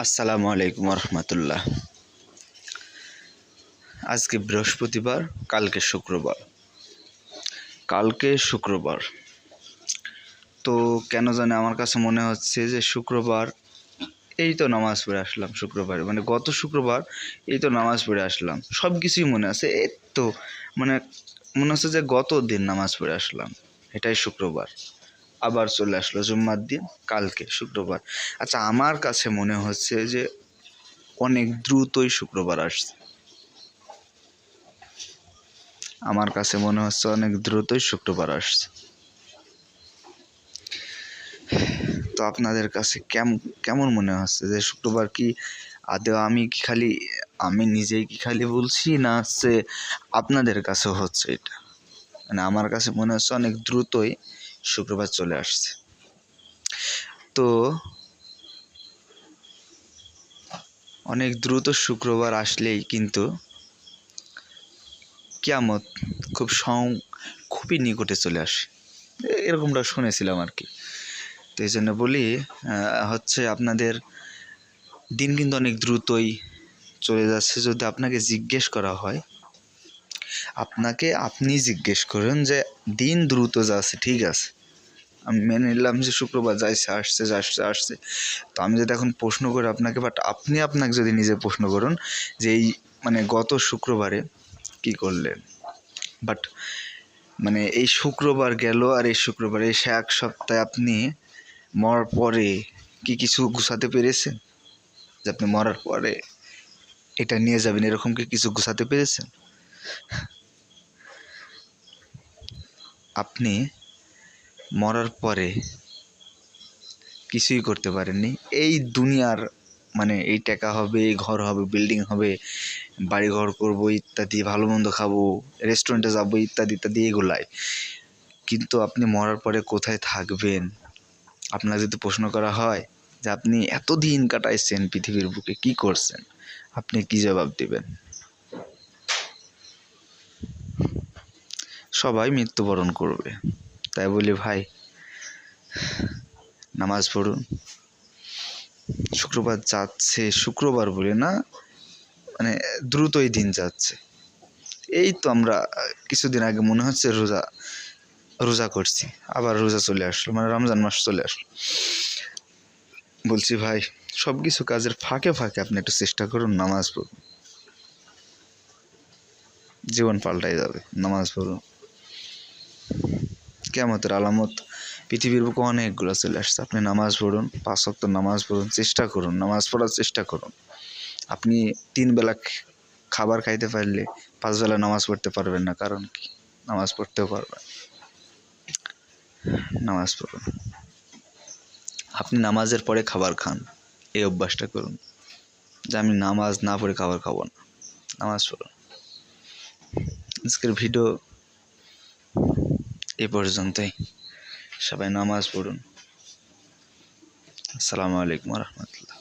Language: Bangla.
আসসালামু আলাইকুম রহমতুল্লাহ আজকে বৃহস্পতিবার, কালকে শুক্রবার। কালকে শুক্রবার। তো কেন জানে আমার কাছে মনে হচ্ছে যে শুক্রবার, এই তো নামাজ পড়ে আসলাম শুক্রবারে। মানে গত শুক্রবার, এই তো নামাজ পড়ে আসলাম। সব কিছুই মনে আছে। এই তো মানে মনে হচ্ছে যে গত দিন নামাজ পড়ে আসলাম। এটাই শুক্রবার। আবার চলে আসলো জুম্মার দিন, কালকে, শুক্রবার। আচ্ছা আমার কাছে মনে হচ্ছে যে অনেক দ্রুতই শুক্রবার আসছে। আমার কাছে মনে হচ্ছে অনেক দ্রুতই শুক্রবার আসছে। তো আপনাদের কাছে কেমন কেমন মনে হচ্ছে যে শুক্রবার কি আদৌ আমি কি খালি, আমি নিজেই কি খালি বলছি না হচ্ছে আপনাদের কাছেও হচ্ছে এটা? মানে আমার কাছে মনে হচ্ছে অনেক দ্রুতই শুক্রবার চলে আসছে। তো অনেক দ্রুত শুক্রবার আসলেই কিন্তু কিয়ামত খুব সং, খুবই নিকটে চলে আসে। এরকমটা শুনেছিলাম আর কি। তো এই জন্য বলি হচ্ছে আপনাদের দিন কিন্তু অনেক দ্রুতই চলে যাচ্ছে। যদি আপনাকে জিজ্ঞেস করা হয়, আপনাকে আপনি জিজ্ঞেস করেন যে দিন দ্রুত যাচ্ছে, ঠিক আছে? আমি মেনে নিলাম যে শুক্রবার যাইছে আসছে আসছে আসছে। তো আমি যদি এখন প্রশ্ন করি আপনাকে বাট আপনি আপনাকে যদি নিজে প্রশ্ন করুন যে এই মানে গত শুক্রবারে কি করলেন? বাট মানে এই শুক্রবার গেল আর এই শুক্রবার এই এক সপ্তাহে আপনি মরার পরে কি কিছু গুছাতে পেরেছেন? যে আপনি মরার পরে এটা নিয়ে যাবেন, এরকম কি কিছু গুছাতে পেরেছেন? আপনি মরার পরে কিছুই করতে পারেননি। এই দুনিয়ার মানে এই টাকা হবে ঘর হবে বিল্ডিং হবে বাড়ি ঘর করব ইত্যাদি, ভালো মন্দ খাব রেস্টুরেন্টে যাব ইত্যাদি ইত্যাদি এগুলাই। কিন্তু আপনি মরার পরে কোথায় থাকবেন? আপনার যদি প্রশ্ন করা হয় যে আপনি এত দিন কাটাইছেন পৃথিবীর বুকে, কি করছেন? আপনি কি জবাব দেবেন? সবাই মৃত্যুবরণ করবে। তাই বলি, ভাই, নামাজ পড়ুন। শুক্রবার যাচ্ছে, শুক্রবার বলে না মানে দ্রুতই দিন যাচ্ছে। এই তো আমরা কিছুদিন আগে মনে হচ্ছে রোজা রোজা করছি, আবার রোজা চলে আসলো মানে রমজান মাস চলে আসলো। বলছি, ভাই সব কিছু কাজের ফাঁকে ফাঁকে আপনি একটু চেষ্টা করুন, নামাজ পড়ুন। জীবন পাল্টাই যাবে, নামাজ পড়ুন। কেমতের আলামত। পৃথিবীর বুকে অনেকগুলো চলে আসছে। আপনি নামাজ পড়ুন, পাঁচ ওয়াক্ত নামাজ পড়ুন, চেষ্টা করুন, নামাজ পড়ার চেষ্টা করুন। আপনি তিন বেলা খাবার খাইতে পারলে পাঁচ বেলা নামাজ পড়তে পারবেন না। কারণ কি? নামাজ পড়তেও পারবেন। নামাজ পড়ুন। আপনি নামাজের পরে খাবার খান। এই অভ্যাসটা করুন। যে আমি নামাজ না পড়ে খাবার খাব না। নামাজ পড়ুন। আজকের ভিডিও এ পর্যন্তই। সবাই নামাজ পড়ুন। আসসালামু আলাইকুম রহমতুল্লাহ।